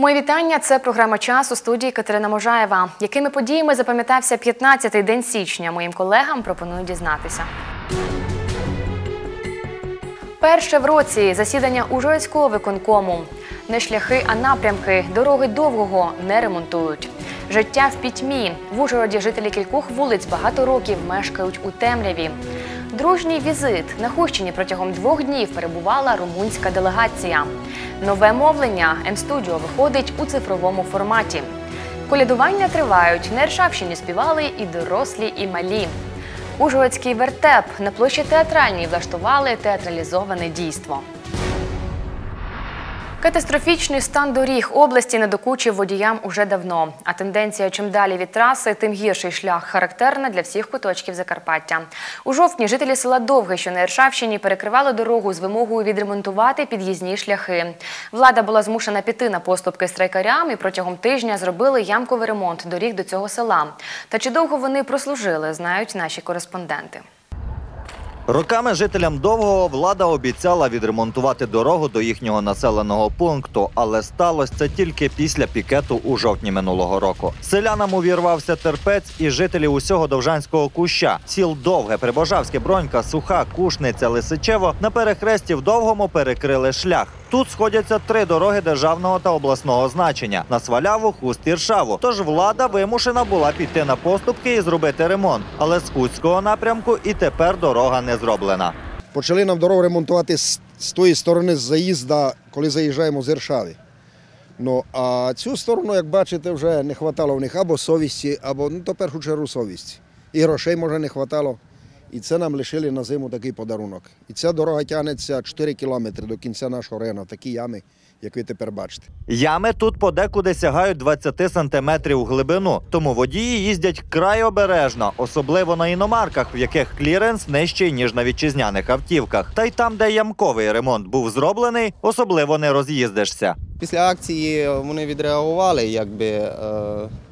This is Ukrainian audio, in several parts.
Мої вітання. Це програма час у студії Катерина Можаєва. Якими подіями запам'ятався 15-й день січня? Моїм колегам пропоную дізнатися. Перше в році засідання Ужгородського виконкому. Не шляхи, а напрямки. Дороги довгого не ремонтують. Життя в пітьмі. В Ужгороді жителі кількох вулиць багато років мешкають у темряві. Дружній візит. На Хущині протягом двох днів перебувала румунська делегація. Нове мовлення М-студіо виходить у цифровому форматі. Колядування тривають. На Ершавщині співали і дорослі, і малі. Ужгородський вертеп на площі театральній влаштували театралізоване дійство. Катастрофічний стан доріг області не докучив водіям уже давно. А тенденція чим далі від траси, тим гірший шлях характерна для всіх куточків Закарпаття. У жовтні жителі села Довге, що на Іршавщині, перекривали дорогу з вимогою відремонтувати під'їзні шляхи. Влада була змушена піти на поступки страйкарям і протягом тижня зробили ямковий ремонт доріг до цього села. Та чи довго вони прослужили, знають наші кореспонденти. Роками жителям довгого влада обіцяла відремонтувати дорогу до їхнього населеного пункту, але сталося це тільки після пікету у жовтні минулого року. Селянам увірвався терпець, і жителі усього довжанського куща сіл Довге, Прибожавське, Бронька, Суха, Кушниця, Лисичево на перехресті в довгому перекрили шлях. Тут сходяться три дороги державного та обласного значення на сваляву, хуст і ршаву. Тож влада вимушена була піти на поступки і зробити ремонт. Але з хустського напрямку і тепер дорога не зроблена. Почали нам дорогу ремонтувати з, тої сторони з заїзда, коли заїжджаємо з Іршави. Ну, а цю сторону, як бачите, вже не вистачало в них або совісті, або ну, то першу чергу совісті. І грошей, може, не вистачало. І це нам лишили на зиму такий подарунок. І ця дорога тягнеться 4 кілометри до кінця нашого району, такі ями, як ви тепер бачите. Ями тут подекуди сягають 20 сантиметрів в глибину, тому водії їздять край обережно, особливо на іномарках, в яких кліренс нижчий ніж на вітчизняних автівках. Та й там, де ямковий ремонт був зроблений, особливо не роз'їздишся. Після акції вони відреагували, якби е,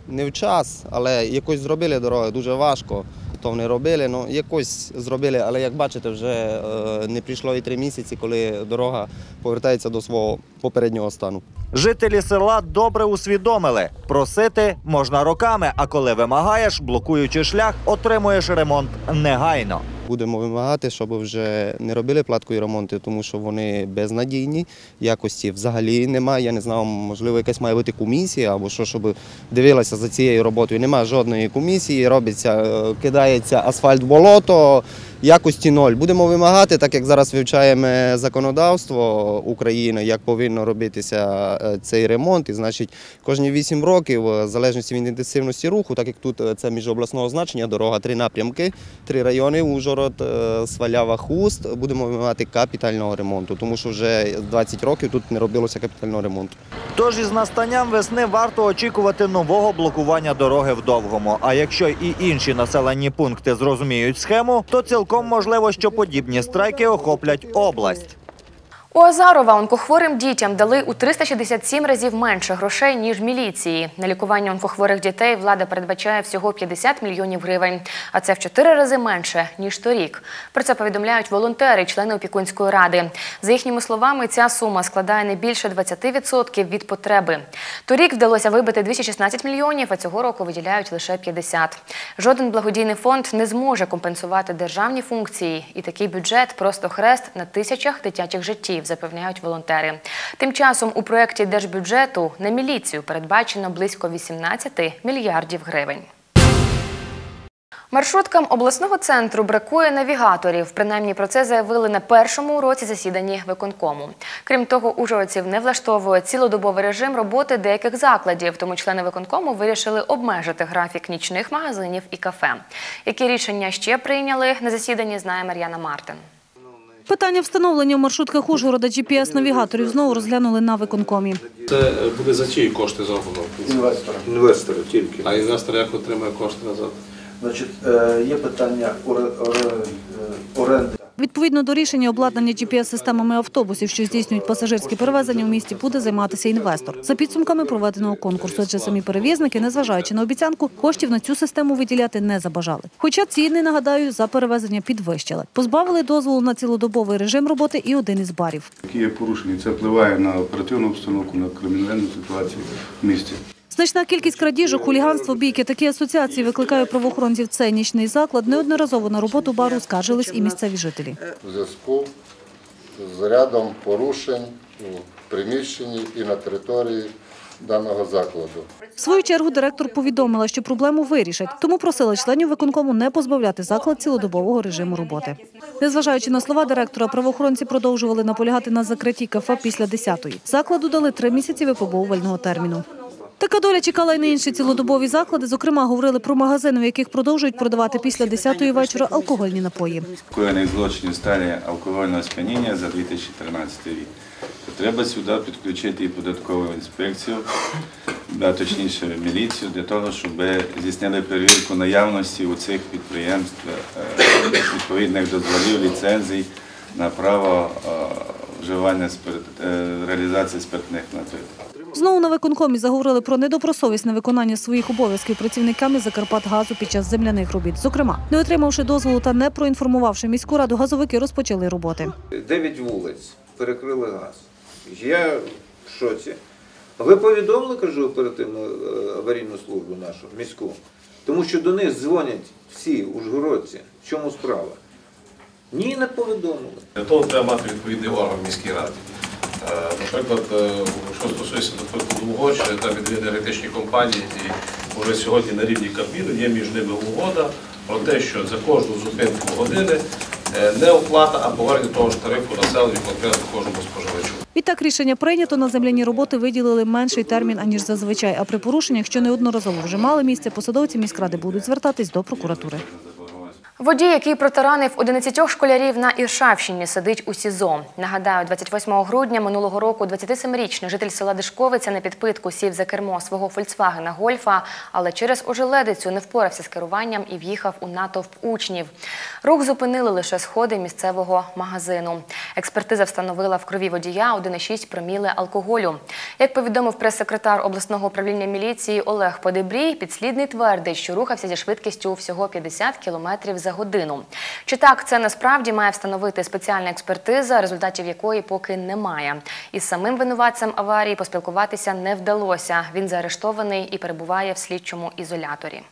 не в час, але якось зробили дороги дуже важко. То вони робили, ну якось зробили, але як бачите, вже не прийшло і три місяці, коли дорога повертається до свого попереднього стану. Жителі села добре усвідомили, просити можна роками, а коли вимагаєш, блокуючи шлях, отримуєш ремонт негайно. Будемо вимагати, щоб вже не робили платку і ремонти, тому що вони безнадійні, якості взагалі немає. Я не знаю, можливо, якась має бути комісія або що, щоб дивилася за цією роботою. Немає жодної комісії, робиться, е, кидається асфальт в болото, якості ноль. Будемо вимагати, так як зараз вивчаємо законодавство України, як повинно робитися е, цей ремонт. І значить, кожні 8 років, е, в залежності від інтенсивності руху, так як тут е, це міжобласного значення, дорога, три напрямки, три райони, Ужгород, е, Свалява, Хуст, будемо вимагати капітального ремонту, тому що вже 20 років тут не робилося капітального ремонту. Тож із настанням весни варто очікувати нового блокування дороги в довгому. А якщо і інші населені пункти зрозуміють схему, то цілком можливо, що подібні страйки охоплять область. У Азарова онкохворим дітям дали у 367 разів менше грошей, ніж міліції. На лікування онкохворих дітей влада передбачає всього 50 мільйонів гривень, а це в 4 рази менше, ніж торік. Про це повідомляють волонтери, члени опікунської ради. За їхніми словами, ця сума складає не більше 20% від потреби. Торік вдалося вибити 216 мільйонів, а цього року виділяють лише 50. Жоден благодійний фонд не зможе компенсувати державні функції. І такий бюджет просто хрест на тисячах дитячих життів, запевняють волонтери. Тим часом у проєкті держбюджету на міліцію передбачено близько 18 мільярдів гривень. Маршруткам обласного центру бракує навігаторів. Принаймні про це заявили на першому уроці засіданні виконкому. Крім того, ужгородців не влаштовує цілодобовий режим роботи деяких закладів. Тому члени виконкому вирішили обмежити графік нічних магазинів і кафе. Які рішення ще прийняли на засіданні, знає Мар'яна Мартин. Питання встановлення в маршрутках Ужгорода GPS-навігаторів знову розглянули на виконкомі. Це е, буде за чиї кошти зроблено? Інвестора. Інвестори тільки. А інвестор як отримає кошти назад? Значить, е, є питання е, оренди Відповідно до рішення, обладнання GPS-системами автобусів, що здійснюють пасажирські перевезення у місті, буде займатися інвестор. За підсумками проведеного конкурсу, адже самі перевізники, незважаючи на обіцянку, коштів на цю систему виділяти не забажали. Хоча ціни, нагадаю, за перевезення підвищили. Позбавили дозволу на цілодобовий режим роботи і один із барів. Які є порушення, це впливає на оперативну обстановку, на кримінальну ситуацію в місті. Значна кількість крадіжок, хуліганство, бійки. Такі асоціації викликає правоохоронців. Цей нічний заклад неодноразово на роботу бару скаржились і місцеві жителі. у зв'язку з рядом порушень у приміщенні і на території даного закладу. В свою чергу директор повідомила, що проблему вирішать, тому просила членів виконкому не позбавляти заклад цілодобового режиму роботи. Незважаючи на слова директора, правоохоронці продовжували наполягати на закритті кафе після 10-ї. Закладу дали три місяці випробовувального терміну. Така доля чекала й на інші цілодобові заклади. Зокрема, говорили про магазини, в яких продовжують продавати після 10-ї вечора алкогольні напої. Коєних злочинів стані алкогольного сп'яніння за 2013 рік. Треба сюди підключити і податкову інспекцію, да, точніше міліцію, для того, щоб здійснили перевірку наявності у цих підприємств е, відповідних дозволів, ліцензій на право е, вживання спирт- е, реалізації спиртних напоїв. Знову на виконкомі заговорили про недобросовісне виконання своїх обов'язків працівниками Закарпатгазу під час земляних робіт. Зокрема, не отримавши дозволу та не проінформувавши міську раду, газовики розпочали роботи. Дев'ять вулиць перекрили газ. Я в шоці. Ви повідомили, кажу, оперативну е, аварійну службу нашу міську, тому що до них дзвонять всі ужгородці. В чому справа? Ні, не повідомили. Для того треба мати відповідний орган в міській раді. Е, Наприклад, е, що стосується до прикладу Угорщини, там дві енергетичні компанії, і вже сьогодні на рівні Кабміну є між ними угода про те, що за кожну зупинку години е, не оплата, а повернення того ж тарифу населенню конкретно кожному споживачу. Відтак рішення прийнято. На земляні роботи виділили менший термін, аніж зазвичай. А при порушеннях, що неодноразово вже мали місце, посадовці міськради будуть звертатись до прокуратури. Водій, який протаранив 11 школярів на Іршавщині, сидить у СІЗО. Нагадаю, 28 грудня минулого року 27-річний житель села Дишковиця на підпитку сів за кермо свого «Фольксвагена Гольфа», але через ожеледицю не впорався з керуванням і в'їхав у натовп учнів. Рух зупинили лише сходи місцевого магазину. Експертиза встановила в крові водія 1,6 проміли алкоголю. Як повідомив прес-секретар обласного управління міліції Олег Подебрій, підслідний твердить, що рухався зі швидкістю всього 50 км за годину. Чи так це насправді має встановити спеціальна експертиза, результатів якої поки немає. Із самим винуватцем аварії поспілкуватися не вдалося. Він заарештований і перебуває в слідчому ізоляторі.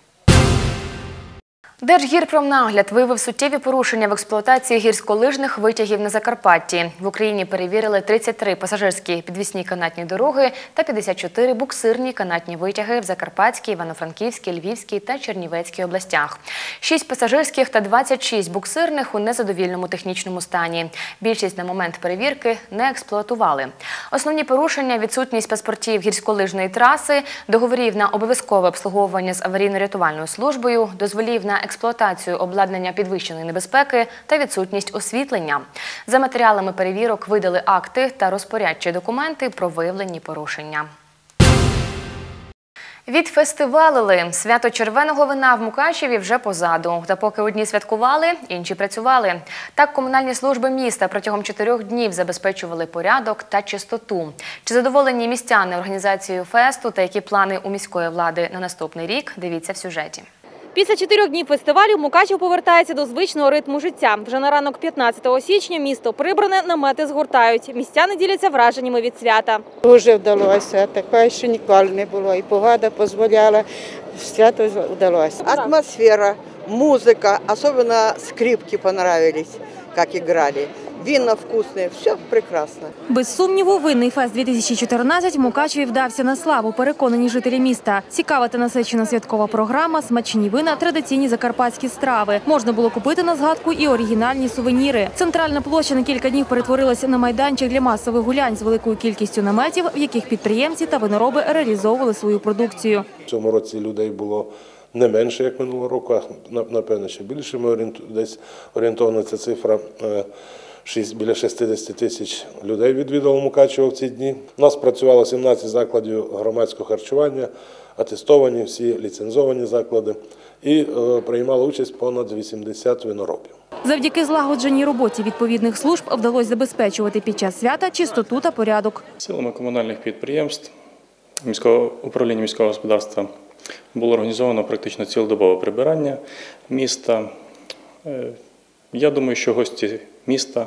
Держгірпромнагляд виявив суттєві порушення в експлуатації гірськолижних витягів на Закарпатті. В Україні перевірили 33 пасажирські підвісні канатні дороги та 54 буксирні канатні витяги в Закарпатській, Івано-Франківській, Львівській та Чернівецькій областях. 6 пасажирських та 26 буксирних у незадовільному технічному стані. Більшість на момент перевірки не експлуатували. Основні порушення – відсутність паспортів гірськолижної траси, договорів на обов'язкове обслуговування з аварійно-рятувальною службою, дозволів на експлуатацію обладнання підвищеної небезпеки та відсутність освітлення. За матеріалами перевірок видали акти та розпорядчі документи про виявлені порушення. Відфестивалили. Свято червеного вина в Мукачеві вже позаду. Та поки одні святкували, інші працювали. Так комунальні служби міста протягом чотирьох днів забезпечували порядок та чистоту. Чи задоволені містяни організацією фесту та які плани у міської влади на наступний рік? Дивіться в сюжеті. Після чотирьох днів фестивалю Мукачев повертається до звичного ритму життя. Вже на ранок 15 січня місто прибране, намети згортають. Містяни діляться враженнями від свята. Дуже вдалося, такого ще ніколи не було. І погода дозволяла, свято вдалося. Атмосфера, музика, особенно скрипки понравились, как играли. Вина вкусные, все прекрасно. Без сумніву, винний фест 2014 в Мукачеві вдався на славу, переконані жителі міста. Цікава та насичена святкова програма, смачні вина, традиційні закарпатські страви. Можна було купити на згадку і оригінальні сувеніри. Центральна площа на кілька днів перетворилася на майданчик для масових гулянь з великою кількістю наметів, в яких підприємці та винороби реалізовували свою продукцію. В цьому році людей було не менше, як минулого року, а напевно ще більше. Ми орієнту- десь орієнтована ця цифра. Е, шість- Біля 60 тисяч людей відвідало Мукачево в ці дні. У нас працювало 17 закладів громадського харчування, атестовані всі ліцензовані заклади і е, приймало участь понад 80 виноробів. Завдяки злагодженій роботі відповідних служб вдалося забезпечувати під час свята чистоту та порядок. Силами комунальних підприємств міського управління міського господарства було організовано практично цілодобове прибирання міста. Я думаю, що гості міста,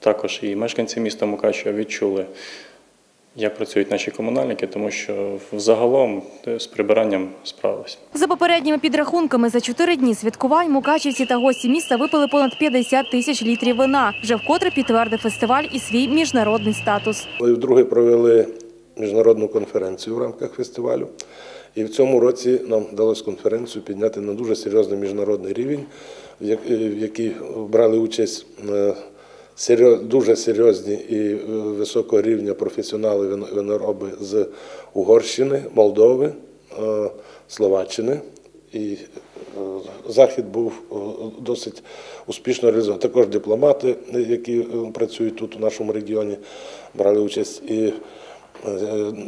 також і мешканці міста Мукачева відчули, як працюють наші комунальники, тому що взагалом е, з прибиранням справилися. За попередніми підрахунками, за чотири дні святкувань мукачівці та гості міста випили понад 50 тисяч літрів вина. Вже вкотре підтвердив фестиваль і свій міжнародний статус. Ми вдруге провели міжнародну конференцію в рамках фестивалю. І в цьому році нам вдалося конференцію підняти на дуже серйозний міжнародний рівень, в як- е, якій брали участь е, дуже серйозні і е, високого рівня професіонали винороби з Угорщини, Молдови, Словаччини. І захід був досить успішно реалізований. Також дипломати, які працюють тут у нашому регіоні, брали участь. І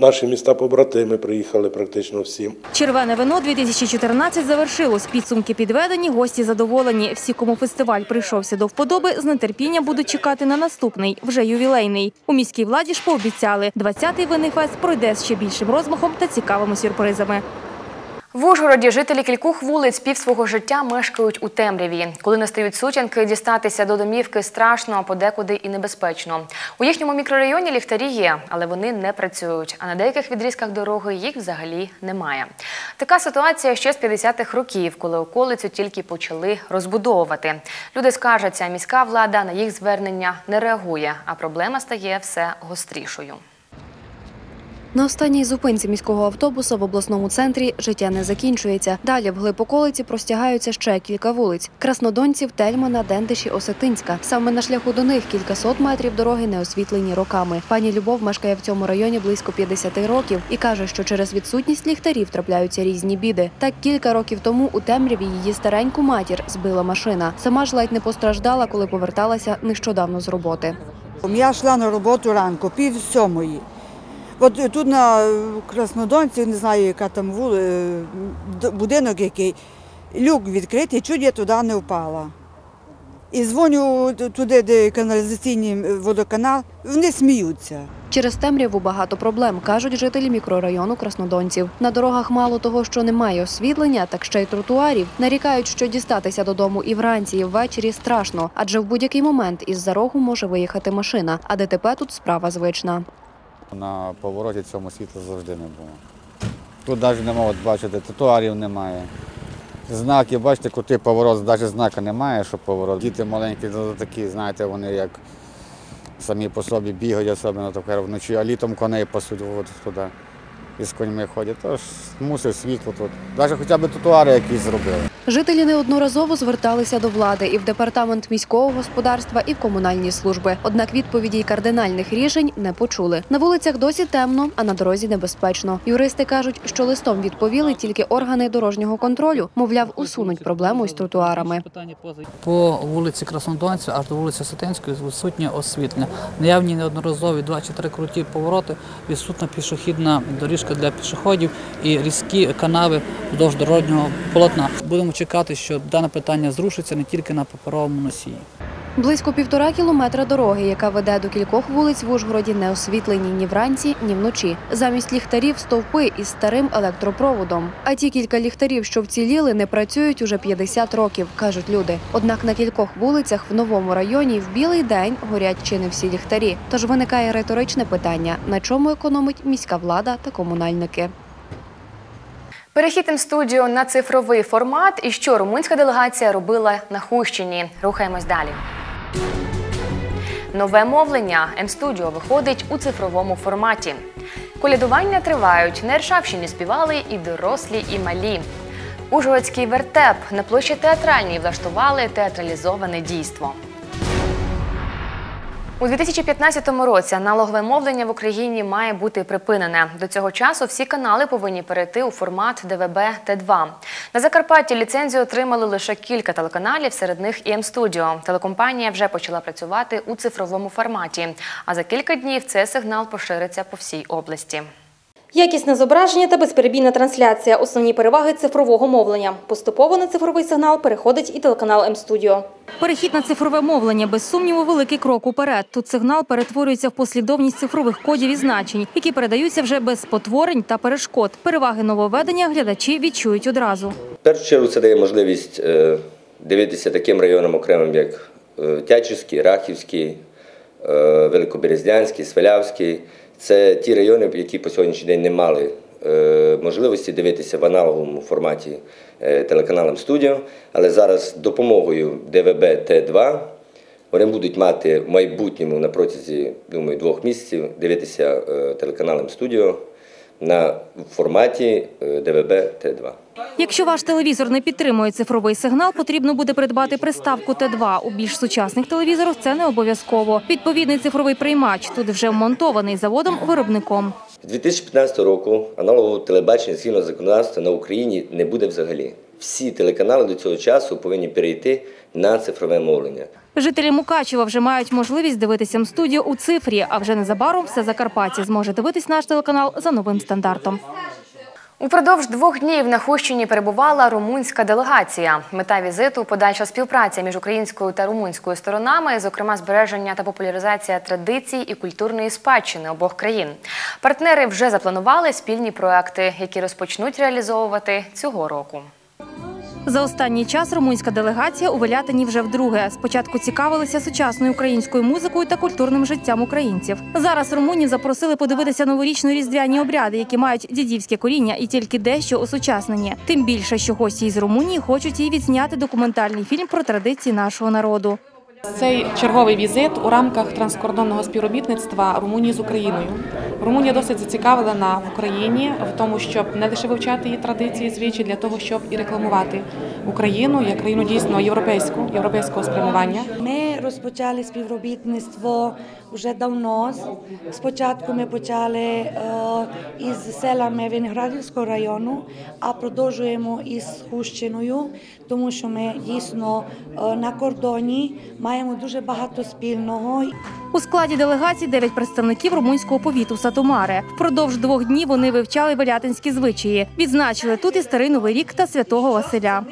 наші міста побратими приїхали практично всі. Червене вино 2014 завершилось. Підсумки підведені, гості задоволені. Всі, кому фестиваль прийшовся до вподоби, з нетерпіння будуть чекати на наступний, вже ювілейний. У міській владі ж пообіцяли, 20-й винний фест пройде з ще більшим розмахом та цікавими сюрпризами. В Ужгороді жителі кількох вулиць пів свого життя мешкають у темряві. Коли настають сутінки, дістатися до домівки страшно, а подекуди і небезпечно. У їхньому мікрорайоні ліхтарі є, але вони не працюють. А на деяких відрізках дороги їх взагалі немає. Така ситуація ще з 50-х років, коли околицю тільки почали розбудовувати. Люди скаржаться, міська влада на їх звернення не реагує, а проблема стає все гострішою. На останній зупинці міського автобуса в обласному центрі життя не закінчується. Далі вглиб околиці простягаються ще кілька вулиць: Краснодонців, Тельмана, Дендиші, Осетинська. Саме на шляху до них кількасот метрів дороги не освітлені роками. Пані Любов мешкає в цьому районі близько 50 років і каже, що через відсутність ліхтарів трапляються різні біди. Так кілька років тому у темряві її стареньку матір збила машина. Сама ж ледь не постраждала, коли поверталася нещодавно з роботи. Я йшла на роботу ранку, пів сьомої. От тут на Краснодонці, не знаю, яка там вули, е, будинок який, люк відкритий, чуть я туди не впала. І дзвоню туди, де каналізаційний е, водоканал, вони сміються. Через темряву багато проблем, кажуть жителі мікрорайону Краснодонців. На дорогах мало того, що немає освітлення, так ще й тротуарів. Нарікають, що дістатися додому і вранці, і ввечері страшно, адже в будь-який момент із-за рогу може виїхати машина, а ДТП тут справа звична. На повороті цьому світла завжди не було. Тут навіть нема, от бачите, тротуарів немає. Знаки, бачите, крутий поворот, навіть знака немає, що поворот. Діти маленькі, ну, такі, знаєте, вони як самі по собі бігають, особливо вночі, а літом коней пасуть от туди. І з коньми ходять. Тож мусить світло тут. Навіть хоча б тротуари якісь зробили. Жителі неодноразово зверталися до влади і в департамент міського господарства, і в комунальні служби. Однак відповіді й кардинальних рішень не почули. На вулицях досі темно, а на дорозі небезпечно. Юристи кажуть, що листом відповіли тільки органи дорожнього контролю. Мовляв, усунуть проблему із тротуарами. По вулиці Краснодонця аж до вулиці Сатинської відсутнє освітлення. Наявні неодноразові два чи три круті повороти, відсутна пішохідна доріжка для пішоходів і різкі канави вздовж дорожнього полотна. Будемо чекати, що дане питання зрушиться не тільки на паперовому носії. Близько півтора кілометра дороги, яка веде до кількох вулиць в Ужгороді, не освітлені ні вранці, ні вночі. Замість ліхтарів стовпи із старим електропроводом. А ті кілька ліхтарів, що вціліли, не працюють уже 50 років, кажуть люди. Однак на кількох вулицях в новому районі в білий день горять чи не всі ліхтарі. Тож виникає риторичне питання: на чому економить міська влада та комунальники. Перехід М-студіо на цифровий формат і що румунська делегація робила на Хущині. Рухаємось далі. Нове мовлення М-студіо виходить у цифровому форматі. Колядування тривають. На Іршавщині співали і дорослі, і малі. Ужгородський вертеп на площі театральній влаштували театралізоване дійство. У 2015 році аналогове мовлення в Україні має бути припинене. До цього часу всі канали повинні перейти у формат ДВБ Т2. На Закарпатті ліцензію отримали лише кілька телеканалів, серед них і М-студіо. Телекомпанія вже почала працювати у цифровому форматі. А за кілька днів цей сигнал пошириться по всій області. Якісне зображення та безперебійна трансляція – основні переваги цифрового мовлення. Поступово на цифровий сигнал переходить і телеканал М-студіо. Перехід на цифрове мовлення, без сумніву, великий крок уперед. Тут сигнал перетворюється в послідовність цифрових кодів і значень, які передаються вже без спотворень та перешкод. Переваги нововведення глядачі відчують одразу. В першу чергу це дає можливість е, дивитися таким районам окремим, як е, Тячівський, Рахівський, е, Великоберезнянський, Свалявський. Це ті райони, які по сьогоднішній день не мали е, можливості дивитися в аналоговому форматі е, телеканалом студіо, але зараз допомогою ДВБ Т2 вони будуть мати в майбутньому на протязі думаю, двох місяців дивитися е, телеканалом студіо на форматі е, ДВБ Т2. Якщо ваш телевізор не підтримує цифровий сигнал, потрібно буде придбати приставку Т2. У більш сучасних телевізорах це не обов'язково. Відповідний цифровий приймач тут вже вмонтований заводом-виробником. З 2015 року аналогового телебачення згідно законодавства на Україні не буде взагалі. Всі телеканали до цього часу повинні перейти на цифрове мовлення. Жителі Мукачева вже мають можливість дивитися М-студіо у цифрі, а вже незабаром все Закарпаття зможе дивитись наш телеканал за новим стандартом. Упродовж двох днів на Хущині перебувала румунська делегація. Мета візиту подальша співпраця між українською та румунською сторонами, зокрема збереження та популяризація традицій і культурної спадщини обох країн. Партнери вже запланували спільні проекти, які розпочнуть реалізовувати цього року. За останній час румунська делегація у Велятині вже вдруге. Спочатку цікавилися сучасною українською музикою та культурним життям українців. Зараз румунів запросили подивитися новорічно-різдвяні обряди, які мають дідівське коріння і тільки дещо осучаснені. Тим більше, що гості із Румунії хочуть і відзняти документальний фільм про традиції нашого народу. Цей черговий візит у рамках транскордонного співробітництва Румунії з Україною. Румунія досить зацікавлена в Україні в тому, щоб не лише вивчати її традиції, звичаї, для того, щоб і рекламувати Україну як країну дійсно європейську, європейського спрямування. Ми розпочали співробітництво вже давно. Спочатку ми почали е, із селами Виноградівського району, а продовжуємо із Хущиною, тому що ми дійсно е, на кордоні маємо дуже багато спільного. У складі делегації дев'ять представників румунського повіту Сатомаре. Впродовж двох днів вони вивчали велятинські звичаї. Відзначили тут і старий новий рік та святого Василя.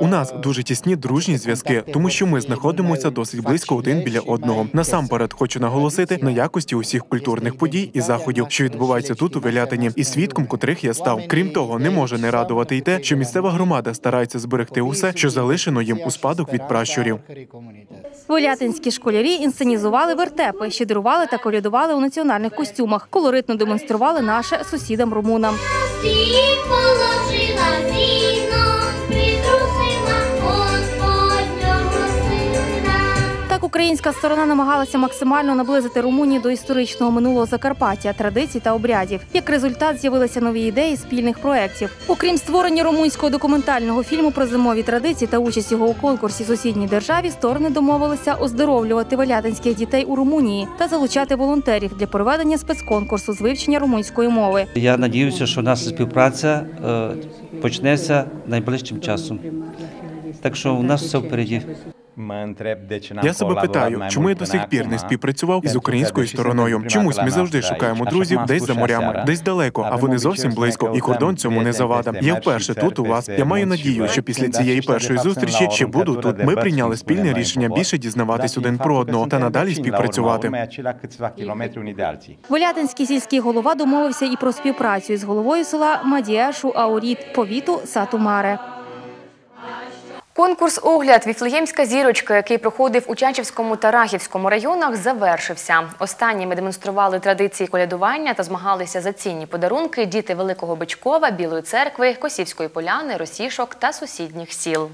У нас дуже тісні дружні зв'язки, тому що ми знаходимося досить близько один біля одного. Насамперед хочу наголосити на якості усіх культурних подій і заходів, що відбуваються тут у Велятині, і свідком котрих я став. Крім того, не може не радувати й те, що місцева громада старається зберегти усе, що залишено їм у спадок від пращурів. Волятинські школярі інсценізували вертепи, щедрували та колядували у національних костюмах, колоритно демонстрували наше сусідам румунам. Українська сторона намагалася максимально наблизити Румунію до історичного минулого Закарпаття, традицій та обрядів. Як результат, з'явилися нові ідеї спільних проєктів. Окрім створення румунського документального фільму про зимові традиції та участь його у конкурсі сусідній державі, сторони домовилися оздоровлювати валятинських дітей у Румунії та залучати волонтерів для проведення спецконкурсу з вивчення румунської мови. Я надіюся, що наша співпраця е, почнеться найближчим часом. Так що у нас все впереді. Я себе питаю, чому я до сих пір не співпрацював із українською стороною. Чомусь ми завжди шукаємо друзів десь за морями, десь далеко, а вони зовсім близько, і кордон цьому не завада. Я вперше тут у вас. Я маю надію, що після цієї першої зустрічі ще буду тут. Ми прийняли спільне рішення більше дізнаватись один про одного та надалі співпрацювати. Волятинський сільський голова домовився і про співпрацю із головою села Мадіешу Ауріт повіту Сатумаре. Конкурс огляд Віфлеємська зірочка, який проходив у Чачівському та Рахівському районах, завершився. Останніми демонстрували традиції колядування та змагалися за цінні подарунки діти Великого Бичкова, Білої церкви, Косівської поляни, Росішок та сусідніх сіл.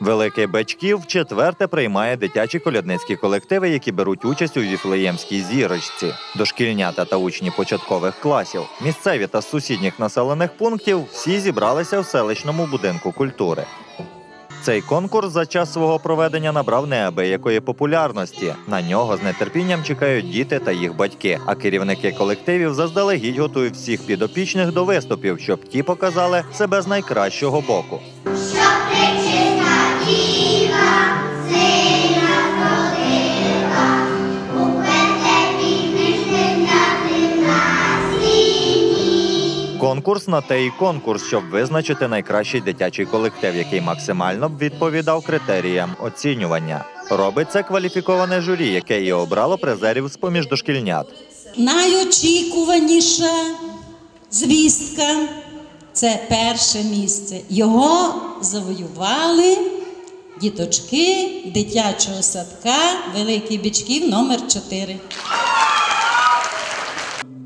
Великий Бачків четверте приймає дитячі колядницькі колективи, які беруть участь у віфлеємській зірочці. Дошкільнята та учні початкових класів, місцеві та сусідніх населених пунктів всі зібралися в селищному будинку культури. Цей конкурс за час свого проведення набрав неабиякої популярності. На нього з нетерпінням чекають діти та їх батьки. А керівники колективів заздалегідь готують всіх підопічних до виступів, щоб ті показали себе з найкращого боку. Конкурс на те і конкурс, щоб визначити найкращий дитячий колектив, який максимально б відповідав критеріям оцінювання. Робить це кваліфіковане журі, яке і обрало призерів з поміж дошкільнят. Найочікуваніша звістка це перше місце. Його завоювали діточки дитячого садка Великий Бічків номер 4.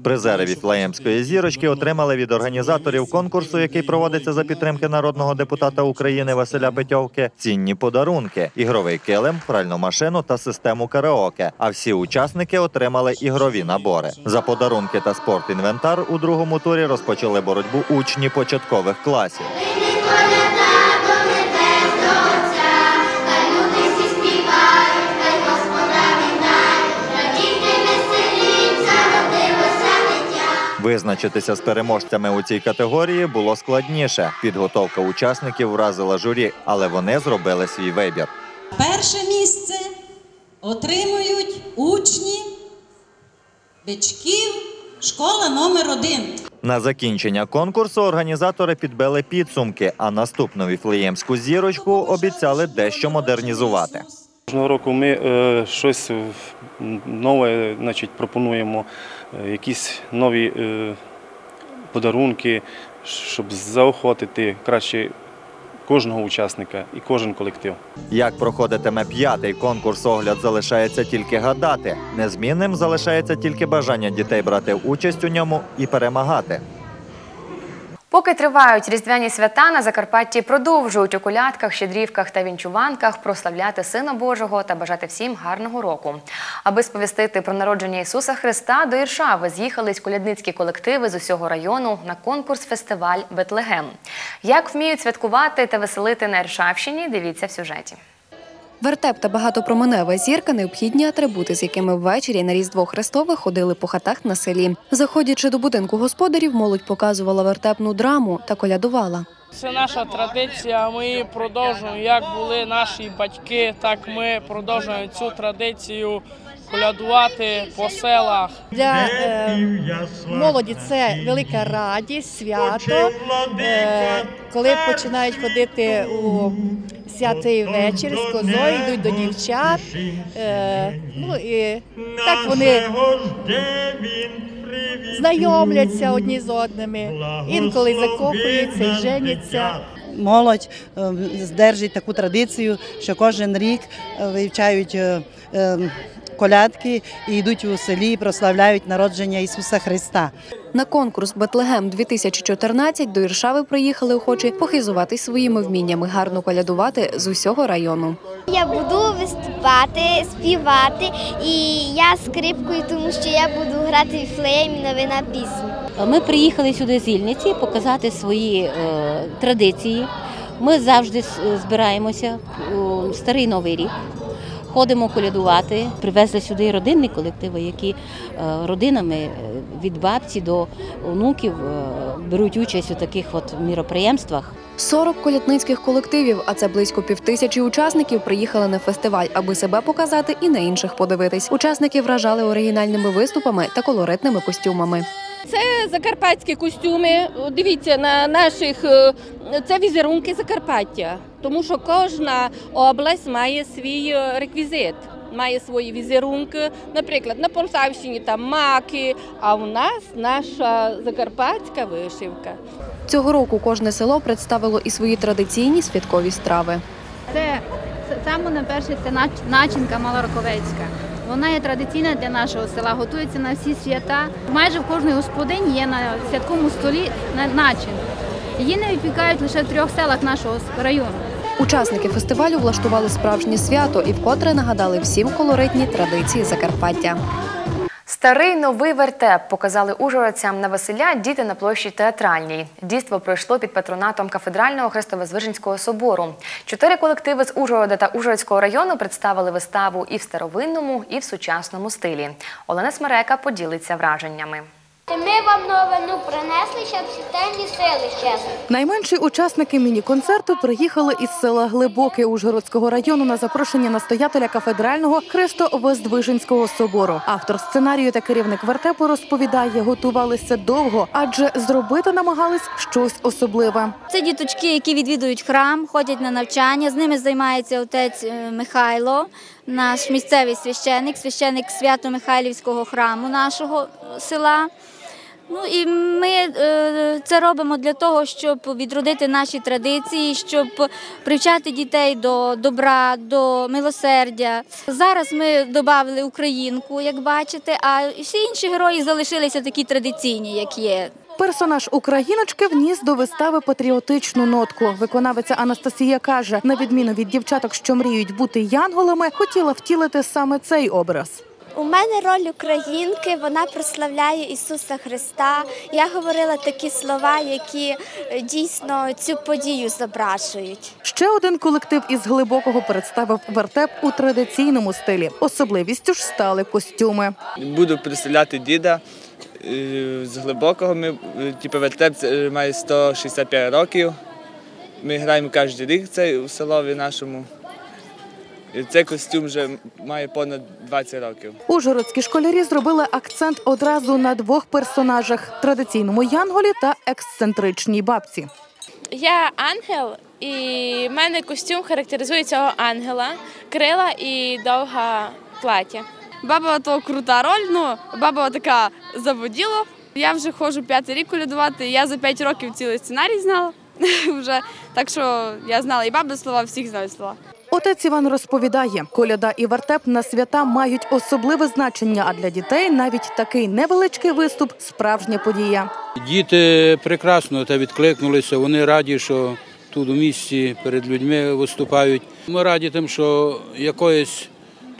Призери Віфлеємської зірочки отримали від організаторів конкурсу, який проводиться за підтримки народного депутата України Василя Петьовки, цінні подарунки, ігровий килим, пральну машину та систему караоке. А всі учасники отримали ігрові набори. За подарунки та спортінвентар у другому турі розпочали боротьбу учні початкових класів. Визначитися з переможцями у цій категорії було складніше. Підготовка учасників вразила журі, але вони зробили свій вибір. Перше місце отримують учні Бичків, школа номер 1. На закінчення конкурсу організатори підбили підсумки, а наступну віфлеємську зірочку обіцяли дещо модернізувати. Кожного року ми е, щось нове значить, пропонуємо, е, якісь нові е, подарунки, щоб заохотити краще кожного учасника і кожен колектив. Як проходитиме п'ятий конкурс огляд, залишається тільки гадати. Незмінним залишається тільки бажання дітей брати участь у ньому і перемагати. Поки тривають різдвяні свята, на Закарпатті продовжують у колядках, щедрівках та вінчуванках прославляти Сина Божого та бажати всім гарного року. Аби сповістити про народження Ісуса Христа, до Іршави з'їхались колядницькі колективи з усього району на конкурс-фестиваль Бетлегем. Як вміють святкувати та веселити на Іршавщині, дивіться в сюжеті. Вертеп та багатопроменева зірка необхідні атрибути, з якими ввечері на Різдво Христове ходили по хатах на селі. Заходячи до будинку господарів, молодь показувала вертепну драму та колядувала. Це наша традиція. Ми її продовжуємо. Як були наші батьки, так ми продовжуємо цю традицію колядувати по селах. Для е, молоді це велика радість, свято. Е, коли починають ходити у святий вечір з козою, йдуть до дівчат. Е, ну і так вони знайомляться одні з одними, інколи закохуються і женяться. молодь здержить таку традицію, що кожен рік вивчають колядки і йдуть у селі, і прославляють народження Ісуса Христа. На конкурс Бетлегем 2014 до Іршави приїхали охочі похизуватись своїми вміннями гарно колядувати з усього району. Я буду виступати, співати, і я скрипкою, тому що я буду грати в флеємі новина пісню. Ми приїхали сюди з Ільниці показати свої е, традиції. Ми завжди збираємося у старий новий рік. Ходимо колядувати. Привезли сюди родинні колективи, які е, родинами е, від бабці до онуків е, беруть участь у таких от міроприємствах. 40 колядницьких колективів, а це близько півтисячі учасників, приїхали на фестиваль, аби себе показати і на інших подивитись. Учасники вражали оригінальними виступами та колоритними костюмами. Це закарпатські костюми. Дивіться на наших е, це візерунки Закарпаття, тому що кожна область має свій е, реквізит. Має свої візерунки, наприклад, на Полтавщині там маки, а у нас наша закарпатська вишивка. Цього року кожне село представило і свої традиційні святкові страви. Це саме найперше це начинка малороковецька. Вона є традиційна для нашого села, готується на всі свята. Майже в кожній господині є на святковому столі на- начин. Її не випікають лише в трьох селах нашого району. Учасники фестивалю влаштували справжнє свято і вкотре нагадали всім колоритні традиції Закарпаття. Старий новий вертеп показали ужгородцям на Василя діти на площі театральній. Дійство пройшло під патронатом кафедрального Христовозвиженського собору. Чотири колективи з Ужгорода та Ужгородського району представили виставу і в старовинному, і в сучасному стилі. Олена Смерека поділиться враженнями. Ми вам новину принесли, щоб всі темні сили щезли. Найменші учасники міні-концерту приїхали із села Глибоке Ужгородського району на запрошення настоятеля кафедрального Христо-Воздвиженського собору. Автор сценарію та керівник вертепу розповідає, готувалися довго, адже зробити намагались щось особливе. Це діточки, які відвідують храм, ходять на навчання. З ними займається отець е, Михайло, наш місцевий священик, священик Свято-Михайлівського храму нашого е, села. Ну і ми е, це робимо для того, щоб відродити наші традиції, щоб привчати дітей до добра, до милосердя. Зараз ми додали українку, як бачите, а всі інші герої залишилися такі традиційні, як є. Персонаж україночки вніс до вистави патріотичну нотку. Виконавиця Анастасія каже, на відміну від дівчаток, що мріють бути янголами, хотіла втілити саме цей образ. У мене роль українки, вона прославляє Ісуса Христа. Я говорила такі слова, які е, дійсно цю подію зображують. Ще один колектив із глибокого представив вертеп у традиційному стилі. Особливістю ж стали костюми. Буду представляти діда е, з глибокого. Ми, е, типу, вертеп має 165 років. Ми граємо кожен рік це у селові нашому. Цей костюм вже має понад 20 років. Ужгородські школярі зробили акцент одразу на двох персонажах: традиційному янголі та ексцентричній бабці. Я ангел, і в мене костюм характеризує цього ангела, крила і довга плаття. Баба то крута роль, ну баба така заводіла. Я вже ходжу п'ятий рік колядувати. Я за п'ять років цілий сценарій знала. вже так що я знала і баби слова, всіх знаю слова. Отець Іван розповідає, коляда і вертеп на свята мають особливе значення, а для дітей навіть такий невеличкий виступ справжня подія. Діти прекрасно та відкликнулися. Вони раді, що тут у місті перед людьми виступають. Ми раді тим, що якоїсь,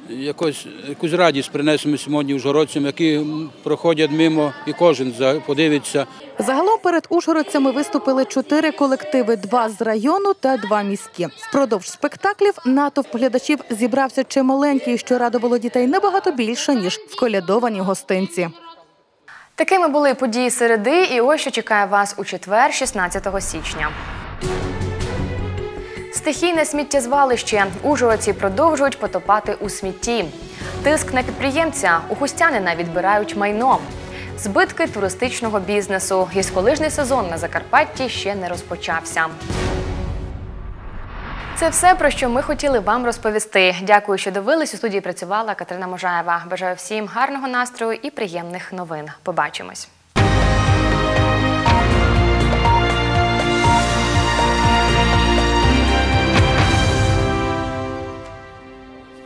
якось, якусь радість принесемо сьогодні ужгородцям, які проходять мимо, і кожен за- подивиться. Загалом перед ужгородцями виступили чотири колективи: два з району та два міські. Впродовж спектаклів натовп глядачів зібрався чималенький, що радувало дітей набагато більше ніж вколядовані гостинці. Такими були події середи, і ось що чекає вас у четвер, 16 січня. Стихійне сміттєзвалище. Ужгородці продовжують потопати у смітті. Тиск на підприємця. У Хустянина відбирають майно. Збитки туристичного бізнесу. Гірськолижний сезон на Закарпатті ще не розпочався. Це все, про що ми хотіли вам розповісти. Дякую, що дивились. У студії працювала Катерина Можаєва. Бажаю всім гарного настрою і приємних новин. Побачимось.